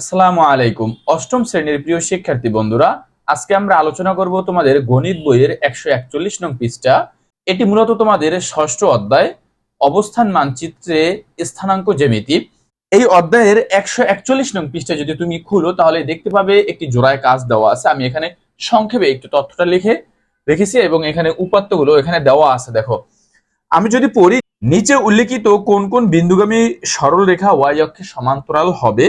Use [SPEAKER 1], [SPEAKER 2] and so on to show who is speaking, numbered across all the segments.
[SPEAKER 1] আসসালামু আলাইকুম অষ্টম শ্রেণীর প্রিয় শিক্ষার্থী বন্ধুরা আজকে আমরা আলোচনা করব তোমাদের গণিত বইয়ের একশো একচল্লিশ নং পৃষ্ঠা এটি মূলত তোমাদের ষষ্ঠ অধ্যায় অবস্থান মানচিত্রে স্থানাঙ্ক জ্যামিতি এই অধ্যায়ের একশো একচল্লিশ নং পৃষ্ঠা যদি তুমি খুলো তাহলে দেখতে পাবে একটি জোড়ায় কাজ দেওয়া আছে আমি এখানে সংক্ষেপে একটু তথ্যটা লিখে রেখেছি এবং এখানে উপাত্তগুলো এখানে দেওয়া আছে দেখো আমি যদি পড়ি নিচে উল্লেখিত কোন কোন বিন্দুগামী সরল রেখা ওয়াই অক্ষের সমান্তরাল হবে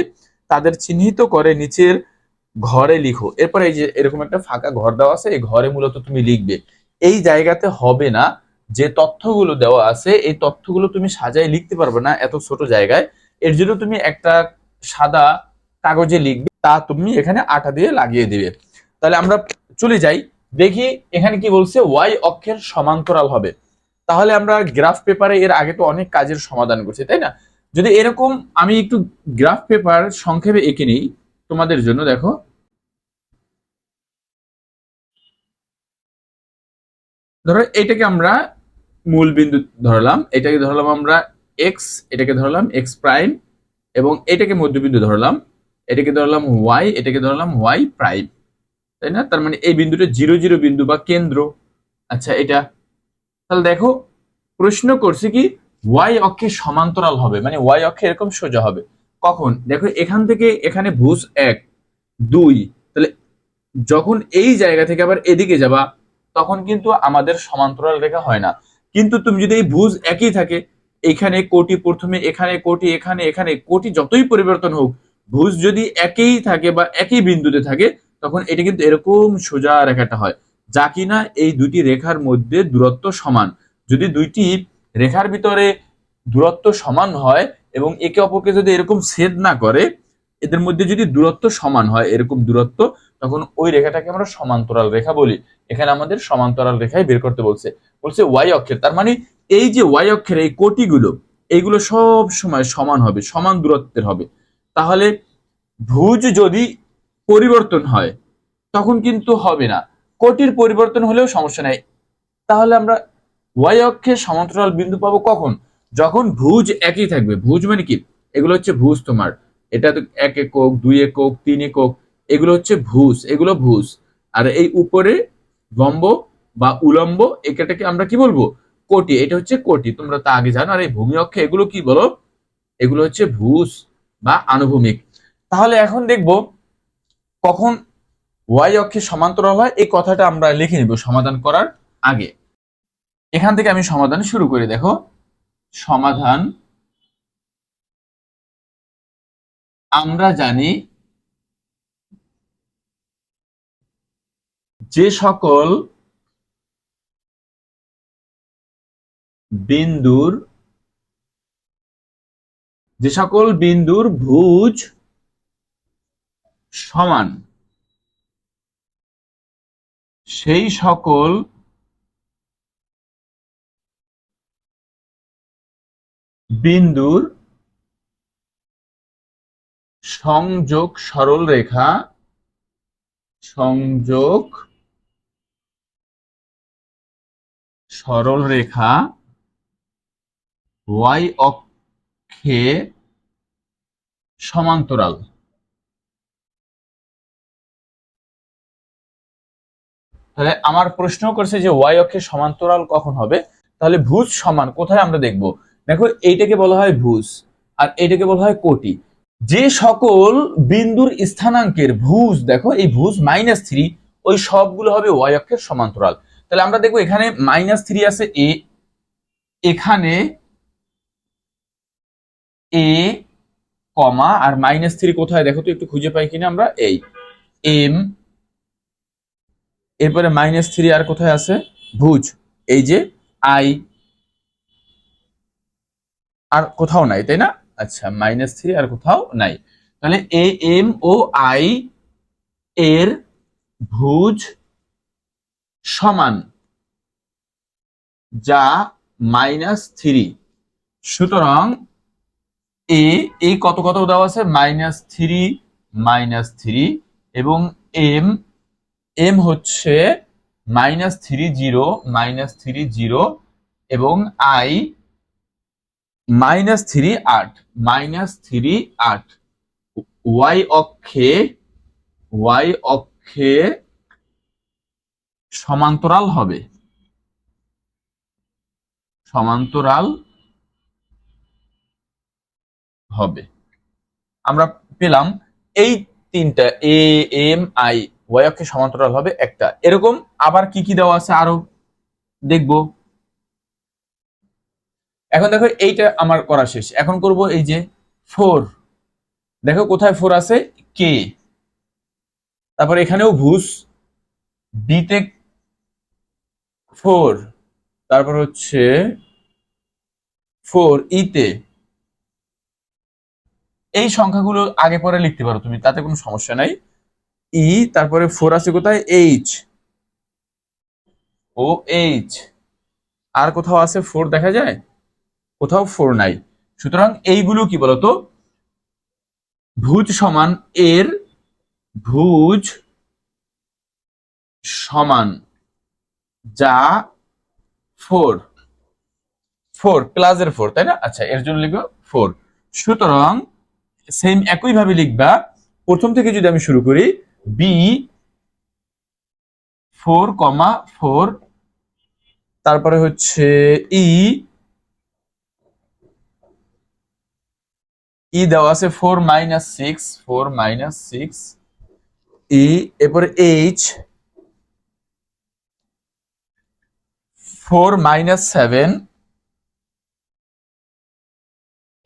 [SPEAKER 1] তাদের চিহ্নিত করে নিচের ঘরে লিখো এরপরে এই যে এরকম একটা ফাঁকা ঘর দেওয়া আছে এই ঘরে মূলত তুমি লিখবে এই জায়গাতে হবে না যে তথ্যগুলো দেওয়া আছে এই তথ্যগুলো তুমি সাজায় লিখতে পারবে না এত ছোট জায়গায় এর জন্য তুমি একটা সাদা কাগজে লিখবে তা তুমি এখানে আটা দিয়ে লাগিয়ে দিবে তাহলে আমরা চলে যাই দেখি এখানে কি বলছে ওয়াই অক্ষের সমান্তরাল হবে তাহলে আমরা গ্রাফ পেপারে এর আগে তো অনেক কাজের সমাধান করছি তাই না যদি এরকম আমি একটু গ্রাফ পেপার সংক্ষেপে এঁকে নিই তোমাদের জন্য দেখো ধরো এটাকে আমরা মূল বিন্দু ধরলাম এটাকে ধরলাম আমরা এক্স এটাকে ধরলাম এক্স প্রাইম এবং এটাকে মধ্যবিন্দু ধরলাম এটাকে ধরলাম ওয়াই এটাকে ধরলাম ওয়াই প্রাইম তাই না তার মানে এই বিন্দুটা জিরো জিরো বিন্দু বা কেন্দ্র আচ্ছা এটা তাহলে দেখো প্রশ্ন করছে কি ওয়াই অক্ষে সমান্তরাল হবে মানে ওয়াই অক্ষে এরকম সোজা হবে কখন দেখো এখান থেকে এখানে ভুজ এক দুই তাহলে যখন এই জায়গা থেকে আবার এদিকে যাবা তখন কিন্তু আমাদের সমান্তরাল রেখা হয় না কিন্তু তুমি যদি এই ভুজ একই থাকে এখানে কোটি প্রথমে এখানে কোটি এখানে এখানে কোটি যতই পরিবর্তন হোক ভুজ যদি একই থাকে বা একই বিন্দুতে থাকে তখন এটা কিন্তু এরকম সোজা রেখাটা হয় যা কিনা এই দুটি রেখার মধ্যে দূরত্ব সমান যদি দুইটি রেখার ভিতরে দূরত্ব সমান হয় এবং একে অপরকে যদি এরকম ছেদ না করে এদের মধ্যে যদি দূরত্ব সমান হয় এরকম দূরত্ব তখন ওই রেখাটাকে আমরা সমান্তরাল রেখা বলি এখানে আমাদের সমান্তরাল রেখাই বের করতে বলছে বলছে ওয়াই অক্ষের তার মানে এই যে ওয়াই অক্ষের এই কোটিগুলো এইগুলো সব সময় সমান হবে সমান দূরত্বের হবে তাহলে ভুজ যদি পরিবর্তন হয় তখন কিন্তু হবে না কোটির পরিবর্তন হলেও সমস্যা নাই তাহলে আমরা ওয়াই অক্ষে সমান্তরাল বিন্দু পাবো কখন যখন ভুজ একই থাকবে ভুজ মানে কি এগুলো হচ্ছে ভুজ তোমার এটা তো এক একক দুই একক তিন একক এগুলো হচ্ছে ভুজ এগুলো ভুজ আর এই উপরে বম্ব বা উলম্ব এটাকে আমরা কি বলবো কোটি এটা হচ্ছে কোটি তোমরা তা আগে জানো আর এই ভূমি অক্ষে এগুলো কি বলো এগুলো হচ্ছে ভূস বা আনুভূমিক তাহলে এখন দেখব কখন ওয়াই অক্ষে সমান্তরাল হয় এই কথাটা আমরা লিখে নিব সমাধান করার আগে এখান থেকে আমি সমাধান শুরু করি দেখো সমাধান আমরা জানি যে সকল বিন্দুর যে সকল বিন্দুর ভুজ সমান সেই সকল বিন্দুর সংযোগ সরল রেখা সংযোগ সরল রেখা ওয়াই অক্ষে সমান্তরাল তাহলে আমার প্রশ্ন করছে যে ওয়াই অক্ষে সমান্তরাল কখন হবে তাহলে ভুজ সমান কোথায় আমরা দেখবো দেখো এইটাকে বলা হয় ভুজ আর এইটাকে বলা হয় কোটি যে সকল বিন্দুর স্থানাঙ্কের ভুজ দেখো এই ভুজ মাইনাস থ্রি ওই সবগুলো হবে ওয়াই অক্ষের সমান্তরাল তাহলে আমরা দেখবো এখানে মাইনাস থ্রি আছে এ এখানে এ কমা আর মাইনাস থ্রি কোথায় দেখো তো একটু খুঁজে পাই কিনা আমরা এই এম এরপরে মাইনাস থ্রি আর কোথায় আছে ভুজ এই যে আই আর কোথাও নাই তাই না আচ্ছা মাইনাস থ্রি আর কোথাও নাই তাহলে এ এম ও আই এর ভুজ সমান যা মাইনাস থ্রি সুতরাং এ এই কত কত দেওয়া আছে মাইনাস থ্রি মাইনাস থ্রি এবং এম এম হচ্ছে minus three zero minus three zero এবং আই মাইনাস থ্রি আট মাইনাস থ্রি আট ওয়াই অক্ষে ওয়াই অক্ষে সমান্তরাল হবে সমান্তরাল হবে আমরা পেলাম এই তিনটা এ এম আই ওয়াই অক্ষে সমান্তরাল হবে একটা এরকম আবার কি কি দেওয়া আছে আরো দেখবো এখন দেখো এইটা আমার করা শেষ এখন করব এই যে ফোর দেখো কোথায় ফোর আছে কে তারপর এখানেও ভুস বিতে ফোর তারপর হচ্ছে ফোর ইতে এই সংখ্যাগুলো আগে পরে লিখতে পারো তুমি তাতে কোনো সমস্যা নাই ই তারপরে ফোর আছে কোথায় এইচ ও এইচ আর কোথাও আছে ফোর দেখা যায় কোথাও ফোর নাই সুতরাং এইগুলো কি বলতো ভুজ সমান এর ভুজ সমান যা ফোর ফোর প্লাসের ফোর তাই না আচ্ছা এর জন্য লিখবো ফোর সুতরাং সেম একইভাবে লিখবা প্রথম থেকে যদি আমি শুরু করি বি ফোর কমা ফোর তারপরে হচ্ছে ই e ই দেওয়া আছে four minus six four minus six E এরপর এইচ ফোর মাইনাস সেভেন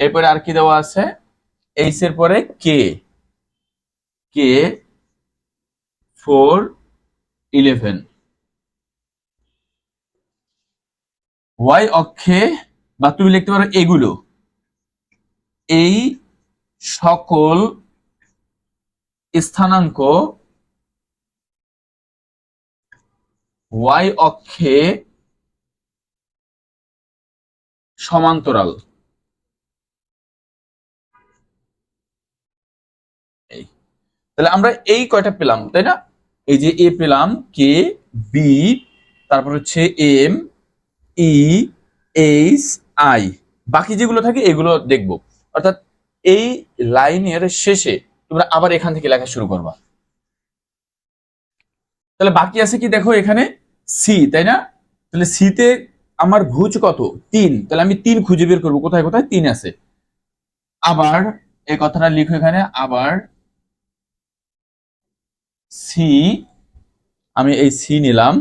[SPEAKER 1] এরপরে আর কি দেওয়া আছে এইচ এর পরে কে কে ফোর ইলেভেন ওয়াই অক্ষে বা তুমি লিখতে পারো এগুলো এই সকল স্থানাঙ্ক ওয়াই অক্ষে সমান্তরাল তাহলে আমরা এই কয়টা পেলাম তাই না এই যে এ পেলাম কে বি তারপর হচ্ছে এম ই এইচ আই বাকি যেগুলো থাকে এগুলো দেখবো অর্থাৎ এই লাইনের শেষে তোমরা আবার এখান থেকে লেখা শুরু করবা তাহলে বাকি আছে কি দেখো এখানে সি তাই না তাহলে সিতে আমার ভুজ কত তিন তাহলে আমি তিন খুঁজে বের করবো কোথায় কোথায় তিন আছে আবার এই কথাটা লিখো এখানে আবার সি আমি এই সি নিলাম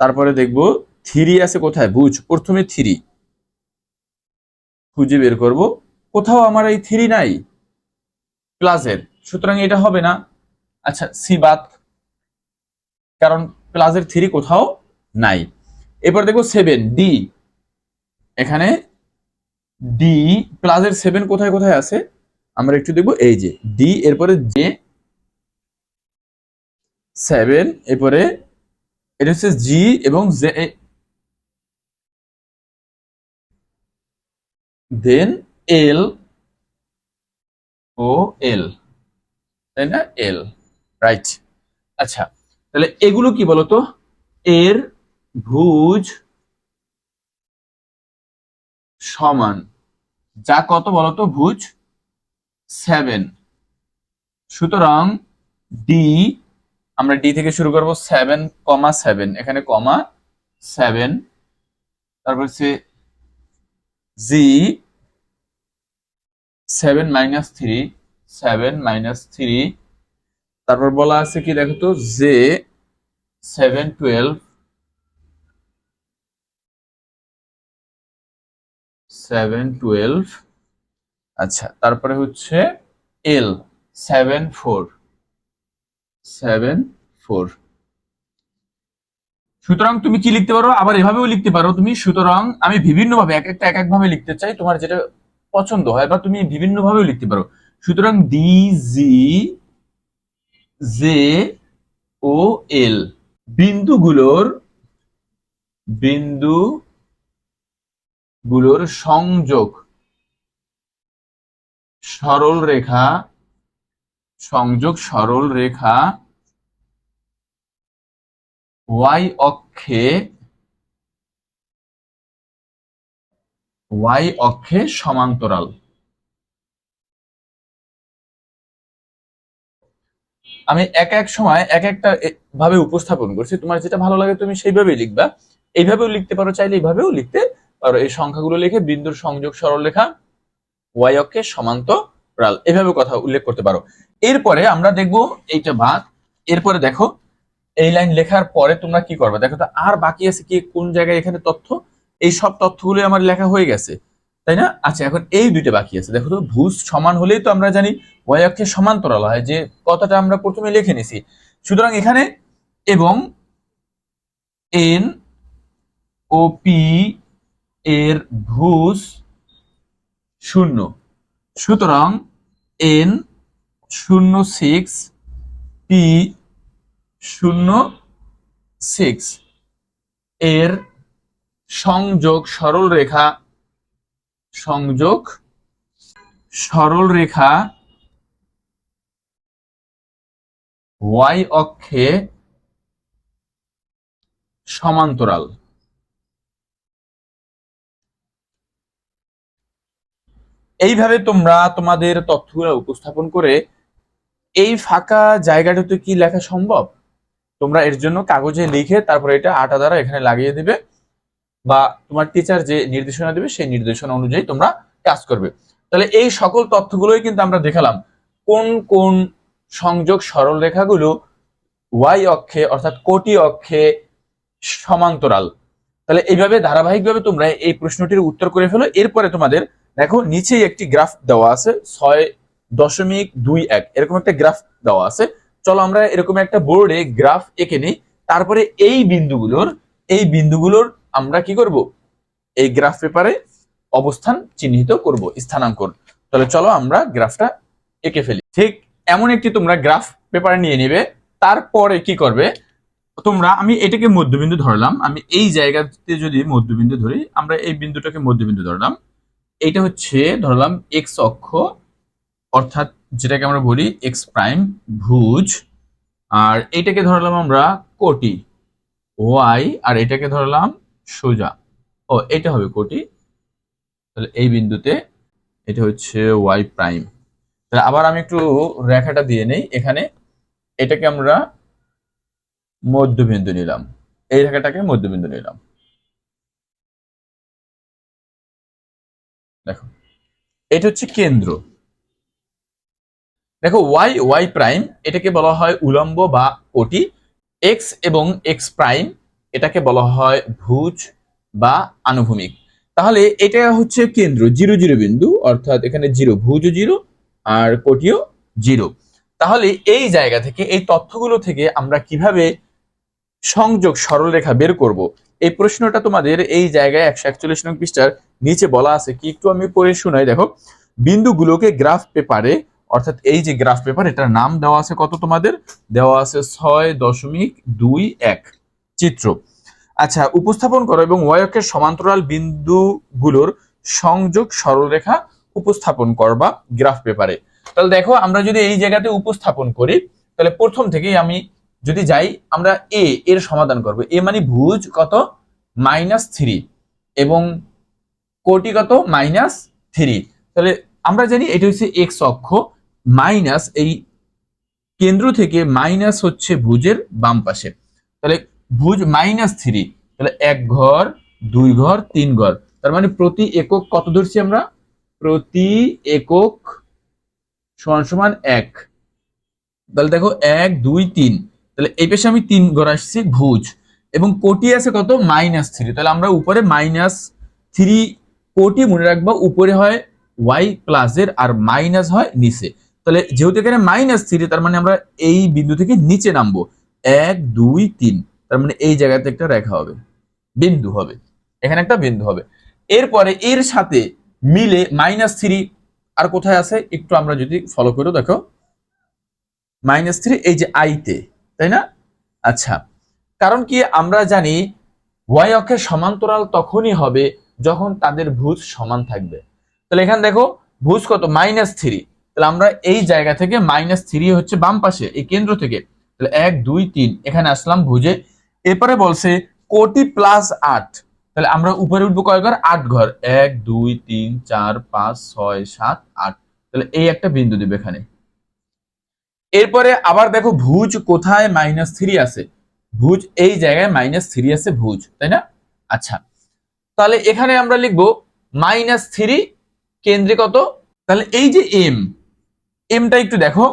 [SPEAKER 1] তারপরে দেখব থ্রি আছে কোথায় ভুজ প্রথমে থ্রি খুঁজে বের করব কোথাও আমার এই থ্রি নাই প্লাসের সুতরাং এটা হবে না আচ্ছা সি বাদ কারণ প্লাসের থ্রি কোথাও নাই এরপর দেখো সেভেন ডি এখানে ডি প্লাসের সেভেন কোথায় কোথায় আছে আমরা একটু দেখবো এই যে ডি এরপরে জে সেভেন এরপরে এটা হচ্ছে জি এবং জে দেন এল ও এল তাই না এল রাইট আচ্ছা তাহলে এগুলো কি বলতো এর ভুজ সমান যা কত বলতো ভুজ সেভেন সুতরাং ডি আমরা ডি থেকে শুরু করবো সেভেন কমা সেভেন এখানে কমা সেভেন তারপর সে G seven minus three seven minus three তারপর বলা আছে কি দেখো তো J seven twelve seven twelve আচ্ছা তারপরে হচ্ছে L seven four seven four সুতরাং তুমি কি লিখতে পারো আবার এভাবেও লিখতে পারো তুমি সুতরাং আমি বিভিন্নভাবে এক একটা এক একভাবে লিখতে চাই তোমার যেটা পছন্দ হয় বা তুমি বিভিন্নভাবেও লিখতে পারো সুতরাং ডি জি জে ও এল বিন্দুগুলোর বিন্দুগুলোর সংযোগ সরল রেখা সংযোগ সরল রেখা ওয়াই অক্ষে ওয়াই অক্ষে সমান্তরাল আমি এক এক সময় এক একটা ভাবে উপস্থাপন করছি তোমার যেটা ভালো লাগে তুমি সেইভাবেই লিখবা এইভাবেও লিখতে পারো চাইলে এইভাবেও লিখতে পারো এই সংখ্যাগুলো লিখে বিন্দুর সংযোগ সরল লেখা ওয়াই অক্ষে সমান্তরাল এভাবে কথা উল্লেখ করতে পারো এরপরে আমরা দেখব এইটা বাদ এরপরে দেখো এই লাইন লেখার পরে তোমরা কি করবে দেখো তো আর বাকি আছে কি কোন জায়গায় এখানে তথ্য এই সব তথ্যগুলো আমার লেখা হয়ে গেছে তাই না আচ্ছা এখন এই দুইটা বাকি আছে দেখো তো ভুজ সমান হলেই তো আমরা জানি ওয়াই অক্ষে সমান্তরাল হয় যে কথাটা আমরা প্রথমে লিখে নিছি সুতরাং এখানে এবং এন ও পি এর ভুজ শূন্য সুতরাং এন শূন্য সিক্স পি শূন্য সিক্স এর সংযোগ সরল রেখা সংযোগ সরল রেখা ওয়াই অক্ষে সমান্তরাল এইভাবে তোমরা তোমাদের তথ্যগুলো উপস্থাপন করে এই ফাঁকা জায়গাটাতে কি লেখা সম্ভব তোমরা এর জন্য কাগজে লিখে তারপরে এটা আটা দ্বারা এখানে লাগিয়ে দিবে বা তোমার টিচার যে নির্দেশনা দেবে সেই নির্দেশনা অনুযায়ী তোমরা কাজ করবে তাহলে এই সকল তথ্যগুলোই কিন্তু আমরা দেখালাম কোন কোন সংযোগ সরল রেখাগুলো ওয়াই অক্ষে অর্থাৎ কোটি অক্ষে সমান্তরাল তাহলে এইভাবে ধারাবাহিকভাবে তোমরা এই প্রশ্নটির উত্তর করে ফেলো এরপরে তোমাদের দেখো নিচেই একটি গ্রাফ দেওয়া আছে ছয় দশমিক দুই এক এরকম একটা গ্রাফ দেওয়া আছে চলো আমরা এরকম একটা বোর্ডে গ্রাফ এঁকে নিই তারপরে এই বিন্দুগুলোর এই বিন্দুগুলোর আমরা কি করব এই গ্রাফ পেপারে অবস্থান চিহ্নিত করব স্থানাঙ্কন তাহলে চলো আমরা গ্রাফটা এঁকে ফেলি ঠিক এমন একটি তোমরা গ্রাফ পেপারে নিয়ে নেবে তারপরে কি করবে তোমরা আমি এটাকে মধ্যবিন্দু ধরলাম আমি এই জায়গাতে যদি মধ্যবিন্দু ধরি আমরা এই বিন্দুটাকে মধ্যবিন্দু ধরলাম এটা হচ্ছে ধরলাম এক্স অক্ষ অর্থাৎ যেটাকে আমরা বলি এক্স প্রাইম ভুজ আর এটাকে ধরলাম আমরা কোটি ওয়াই আর এটাকে ধরলাম সোজা ও এটা হবে কোটি তাহলে এই বিন্দুতে এটা হচ্ছে ওয়াই প্রাইম তাহলে আবার আমি একটু রেখাটা দিয়ে নেই এখানে এটাকে আমরা মধ্যবিন্দু নিলাম এই রেখাটাকে মধ্যবিন্দু নিলাম দেখো এটা হচ্ছে কেন্দ্র দেখো ওয়াই ওয়াই প্রাইম এটাকে বলা হয় উলম্ব বা কোটি এক্স এবং এক্স প্রাইম এটাকে বলা হয় ভুজ বা আনুভূমিক তাহলে এটা হচ্ছে কেন্দ্র জিরো জিরো বিন্দু অর্থাৎ এখানে জিরো ভুজ জিরো আর কোটিও জিরো তাহলে এই জায়গা থেকে এই তথ্যগুলো থেকে আমরা কিভাবে সংযোগ সরলরেখা বের করব এই প্রশ্নটা তোমাদের এই জায়গায় একশো একচল্লিশ নং পৃষ্ঠার নিচে বলা আছে কি একটু আমি পড়ে শুনাই দেখো বিন্দুগুলোকে গ্রাফ পেপারে অর্থাৎ এই যে গ্রাফ পেপার এটার নাম দেওয়া আছে কত তোমাদের দেওয়া আছে ছয় দশমিক দুই এক চিত্র আচ্ছা উপস্থাপন করো এবং ওয়ায়কের সমান্তরাল বিন্দুগুলোর সংযোগ সরলরেখা উপস্থাপন করবা গ্রাফ পেপারে তাহলে দেখো আমরা যদি এই জায়গাতে উপস্থাপন করি তাহলে প্রথম থেকেই আমি যদি যাই আমরা এ এর সমাধান করব এ মানে ভুজ কত মাইনাস থ্রি এবং কোটি কত মাইনাস থ্রি তাহলে আমরা জানি এটা হচ্ছে এক্স অক্ষ মাইনাস এই কেন্দ্র থেকে মাইনাস হচ্ছে ভুজের বাম পাশে তাহলে ভুজ মাইনাস থ্রি তাহলে এক ঘর দুই ঘর তিন ঘর তার মানে প্রতি একক কত ধরছি আমরা প্রতি একক সমান সমান এক তাহলে দেখো এক দুই তিন তাহলে এই পেশে আমি তিন ঘর আসছি ভুজ এবং কোটি আছে কত মাইনাস থ্রি তাহলে আমরা উপরে মাইনাস থ্রি কোটি মনে রাখবো উপরে হয় ওয়াই প্লাসের আর মাইনাস হয় নিচে তাহলে যেহেতু এখানে মাইনাস থ্রি তার মানে আমরা এই বিন্দু থেকে নিচে নামবো এক দুই তিন তার মানে এই জায়গাতে একটা রেখা হবে বিন্দু হবে এখানে একটা বিন্দু হবে এরপরে এর সাথে মিলে মাইনাস থ্রি আর কোথায় আছে একটু আমরা যদি ফলো করে দেখো মাইনাস থ্রি এই যে আইতে তাই না আচ্ছা কারণ কি আমরা জানি ওয়াই অক্ষের সমান্তরাল তখনই হবে যখন তাদের ভুজ সমান থাকবে তাহলে এখানে দেখো ভুজ কত মাইনাস থ্রি তাহলে আমরা এই জায়গা থেকে মাইনাস থ্রি হচ্ছে বাম পাশে এই কেন্দ্র থেকে তাহলে এক দুই তিন এখানে আসলাম ভুজে এরপরে বলছে কোটি প্লাস আট তাহলে আমরা উপরে উঠবো কয় ঘর আট ঘর এক দুই তিন চার পাঁচ ছয় সাত আট তাহলে এই একটা বিন্দু দেবে এখানে এরপরে আবার দেখো ভুজ কোথায় মাইনাস থ্রি আছে ভুজ এই জায়গায় মাইনাস থ্রি আছে ভুজ তাই না আচ্ছা তাহলে এখানে আমরা লিখবো মাইনাস থ্রি কেন্দ্রে কত তাহলে এই যে এম এমটা একটু দেখো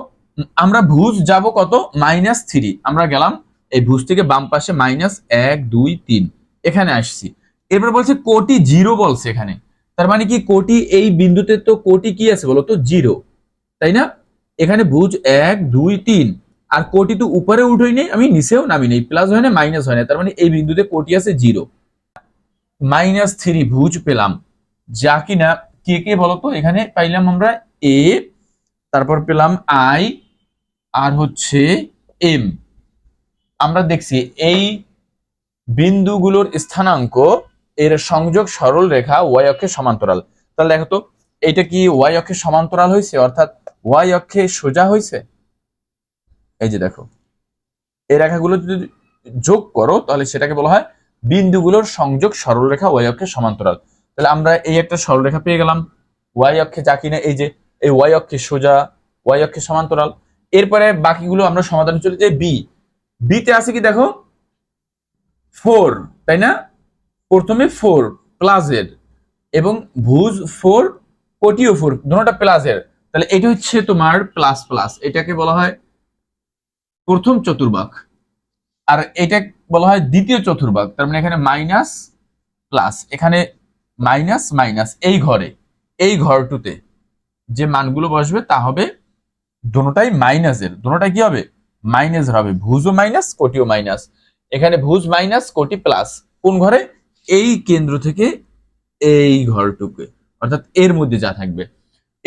[SPEAKER 1] আমরা ভুজ যাব কত মাইনাস থ্রি আমরা গেলাম এই ভুজ থেকে বাম পাশে মাইনাস এক দুই তিন এখানে আসছি এরপর বলছে কোটি জিরো বলছে এখানে তার মানে কি কোটি এই বিন্দুতে তো কোটি কি আছে বলো তো জিরো তাই না এখানে ভুজ এক দুই তিন আর কোটি তো উপরে উঠোই নেই আমি নিচেও নামি নেই প্লাস হয় না মাইনাস হয় না তার মানে এই বিন্দুতে কোটি আছে জিরো মাইনাস থ্রি ভুজ পেলাম যা কিনা কে কে বলতো এখানে পাইলাম আমরা এ তারপর পেলাম আই আর হচ্ছে এম আমরা দেখছি এই বিন্দুগুলোর স্থানাঙ্ক এর সংযোগ সরল রেখা ওয়াই অক্ষের সমান্তরাল তাহলে দেখো তো এটা কি ওয়াই অক্ষের সমান্তরাল হয়েছে অর্থাৎ ওয়াই অক্ষে সোজা হয়েছে এই যে দেখো এই রেখাগুলো যদি যোগ করো তাহলে সেটাকে বলা হয় বিন্দুগুলোর সংযোগ সরলরেখা ওয়াই অক্ষের সমান্তরাল তাহলে আমরা এই একটা সরলরেখা পেয়ে গেলাম ওয়াই অক্ষে যা কিনা এই যে এই ওয়াই অক্ষে সোজা ওয়াই অক্ষে সমান্তরাল এরপরে বাকিগুলো আমরা সমাধান চলে যাই বি বিতে আছে কি দেখো ফোর তাই না প্রথমে ফোর প্লাজের এবং ভুজ ফোর কোটিও ফোর দুটা প্লাসের তাহলে এটা হচ্ছে তোমার প্লাস প্লাস এটাকে বলা হয় প্রথম চতুর্ভাগ আর এটা বলা হয় দ্বিতীয় চতুর্ভাগ তার মানে এখানে মাইনাস প্লাস এখানে মাইনাস মাইনাস এই ঘরে এই ঘরটুতে যে মানগুলো বসবে তা হবে দুটাই মাইনাসের দুটাই কি হবে মাইনাস হবে ভুজও মাইনাস কোটিও মাইনাস এখানে ভুজ মাইনাস কোটি প্লাস কোন ঘরে এই কেন্দ্র থেকে এই ঘরটুকে অর্থাৎ এর মধ্যে যা থাকবে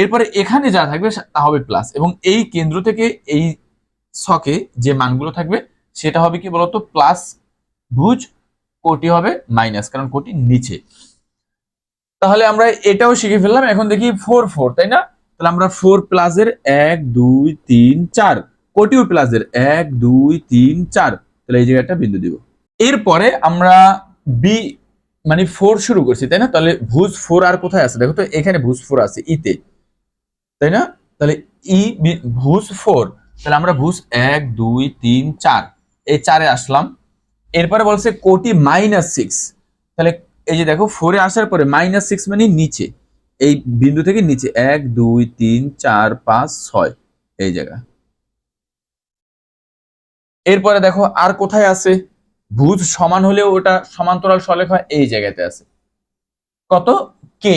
[SPEAKER 1] এরপরে এখানে যা থাকবে তা হবে প্লাস এবং এই কেন্দ্র থেকে এই সকে যে মানগুলো থাকবে সেটা হবে কি বলতো প্লাস ভুজ কোটি হবে মাইনাস কারণ কোটি নিচে তাহলে আমরা এটাও শিখে ফেললাম এখন দেখি ফোর ফোর তাই না তাহলে আমরা ফোর প্লাসের এক দুই তিন চার কোটিউ প্লাসের এক দুই তিন চার তাহলে এই জায়গায় একটা বিন্দু দিব এরপরে আমরা বি মানে ফোর শুরু করছি তাই না তাহলে ভুজ ফোর আর কোথায় আছে দেখো তো এখানে ভুজ ফোর আছে ইতে e তাই না তাহলে ই e, ভুজ ফোর তাহলে আমরা ভুজ এক দুই তিন চার এই চারে আসলাম এরপরে বলছে কোটি মাইনাস সিক্স তাহলে এই যে দেখো ফোরে আসার পরে মাইনাস সিক্স মানে নিচে এই বিন্দু থেকে নিচে এক দুই তিন চার পাঁচ ছয় এই জায়গা এরপরে দেখো আর কোথায় আছে ভুজ সমান হলেও ওটা সমান্তরাল সলেখা এই জায়গাতে আছে কত কে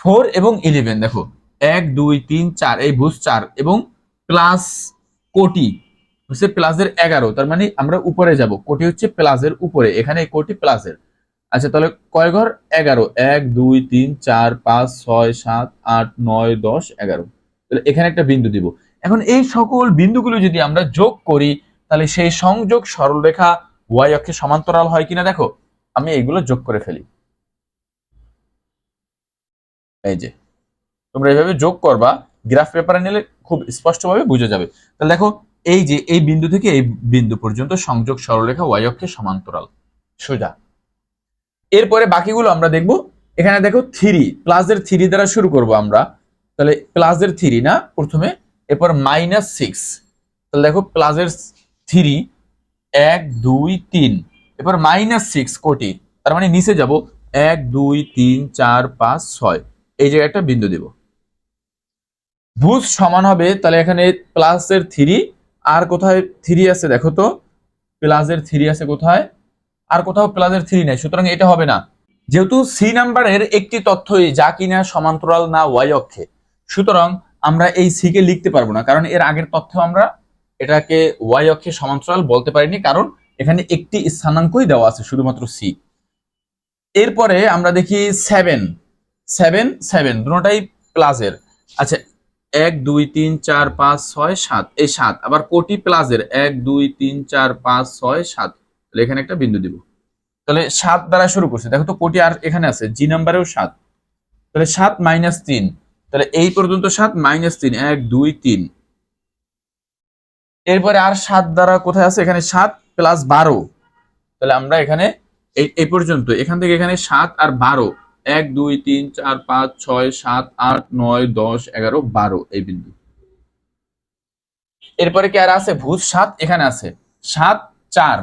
[SPEAKER 1] ফোর এবং ইলেভেন দেখো এক দুই তিন চার এই ভুজ চার এবং প্লাস কোটি হচ্ছে প্লাসের এগারো তার মানে আমরা উপরে যাব কোটি হচ্ছে প্লাসের উপরে এখানে কোটি প্লাসের আচ্ছা তাহলে কয় ঘর এগারো এক দুই তিন চার পাঁচ ছয় সাত আট নয় দশ এগারো তাহলে এখানে একটা বিন্দু দিব এখন এই সকল বিন্দুগুলো যদি আমরা যোগ করি তাহলে সেই সংযোগ সরলরেখা ওয়াই অক্ষে সমান্তরাল হয় কিনা দেখো আমি এগুলো যোগ করে ফেলি এই যে তোমরা এইভাবে যোগ করবা গ্রাফ পেপারে নিলে খুব স্পষ্টভাবে বুঝে যাবে তাহলে দেখো এই যে এই বিন্দু থেকে এই বিন্দু পর্যন্ত সংযোগ সরলরেখা ওয়াই অক্ষে সমান্তরাল সোজা এরপরে বাকিগুলো আমরা দেখব এখানে দেখো থ্রি প্লাস এর থ্রি দ্বারা শুরু করব আমরা তাহলে প্লাস এর থ্রি না প্রথমে এরপর মাইনাস সিক্স তাহলে দেখো প্লাসের থ্রি এক দুই তিন এরপর মাইনাস সিক্স কোটি তার মানে নিচে যাব এক দুই তিন চার পাঁচ ছয় এই জায়গায় একটা বিন্দু দেব ভুজ সমান হবে তাহলে এখানে প্লাস এর থ্রি আর কোথায় থ্রি আছে দেখো তো প্লাসের থ্রি আছে কোথায় আর কোথাও প্লাসের থ্রি নাই সুতরাং এটা হবে না যেহেতু সি নাম্বারের একটি তথ্যই যা কিনা সমান্তরাল না ওয়াই অক্ষে সুতরাং আমরা এই সি কে লিখতে পারবো না কারণ এর আগের তথ্য আমরা এটাকে ওয়াই অক্ষে সমান্তরাল বলতে পারিনি কারণ এখানে একটি স্থানাঙ্কই দেওয়া আছে শুধুমাত্র সি এরপরে আমরা দেখি সেভেন সেভেন সেভেন দুটাই প্লাসের আচ্ছা এক দুই তিন চার পাঁচ ছয় সাত এই সাত আবার কোটি প্লাসের এক দুই তিন চার পাঁচ ছয় সাত তাহলে এখানে একটা বিন্দু দিব তাহলে সাত দ্বারা শুরু করছে দেখো তো কোটি আর এখানে আছে জি নাম্বারেও সাত তাহলে সাত মাইনাস তিন তাহলে এই পর্যন্ত সাত মাইনাস তিন এক দুই তিন এরপরে আর সাত দ্বারা কোথায় আছে এখানে সাত প্লাস বারো তাহলে আমরা এখানে এই পর্যন্ত এখান থেকে এখানে সাত আর বারো এক দুই তিন চার পাঁচ ছয় সাত আট নয় দশ এগারো বারো এই বিন্দু এরপরে কি আর আছে ভূত সাত এখানে আছে সাত চার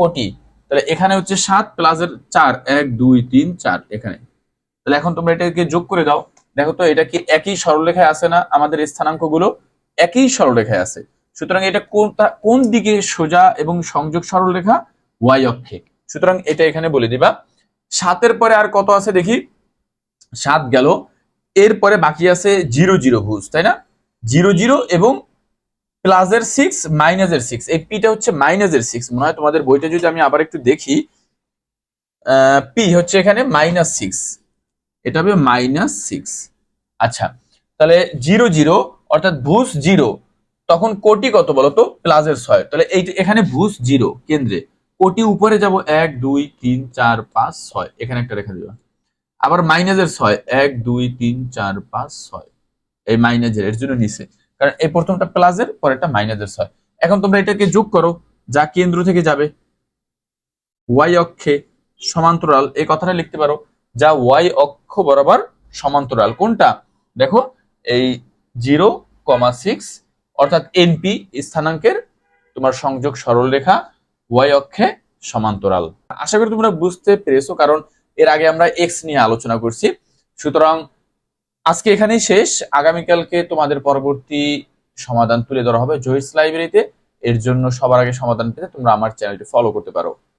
[SPEAKER 1] কোটি তাহলে এখানে হচ্ছে সাত এর চার এক দুই তিন চার এখানে তাহলে এখন তোমরা এটাকে যোগ করে দাও দেখো তো এটা কি একই সরলরেখায় আছে না আমাদের স্থানাঙ্কগুলো একই সরলরেখায় আছে সুতরাং এটা কোন কোন দিকে সোজা এবং সংযোগ সরলরেখা ওয়াই অক্ষে সুতরাং এটা এখানে বলে দিবা সাতের পরে আর কত আছে দেখি সাত গেল এরপরে বাকি আছে জিরো জিরো ভুজ তাই না জিরো জিরো এবং প্লাসের সিক্স মাইনাসের সিক্স এই পিটা হচ্ছে মাইনাসের সিক্স মনে হয় তোমাদের বইটা যদি আমি আবার একটু দেখি পি হচ্ছে এখানে মাইনাস সিক্স এটা হবে মাইনাস সিক্স আচ্ছা তাহলে জিরো জিরো অর্থাৎ ভুস জিরো তখন কোটি কত বলতো প্লাসের ছয় তাহলে এই এখানে ভুস জিরো কেন্দ্রে কোটি উপরে যাব এক দুই তিন চার পাঁচ ছয় এখানে একটা রেখা দেবা আবার মাইনাসের ছয় এক দুই তিন চার পাঁচ ছয় এই মাইনাসের এর জন্য নিচে কারণ এই প্রথমটা প্লাসের একটা মাইনাসের হয় এখন তোমরা এটাকে যোগ করো যা কেন্দ্র থেকে যাবে ওয়াই অক্ষে সমান্তরাল এই কথাটা লিখতে পারো যা ওয়াই অক্ষ বরাবর সমান্তরাল কোনটা দেখো এই জিরো কমা সিক্স অর্থাৎ এনপি স্থানাঙ্কের তোমার সংযোগ সরল রেখা ওয়াই অক্ষে সমান্তরাল আশা করি তোমরা বুঝতে পেরেছো কারণ এর আগে আমরা এক্স নিয়ে আলোচনা করছি সুতরাং আজকে এখানেই শেষ আগামীকালকে তোমাদের পরবর্তী সমাধান তুলে ধরা হবে জোইস লাইব্রেরিতে এর জন্য সবার আগে সমাধান পেতে তোমরা আমার চ্যানেলটি ফলো করতে পারো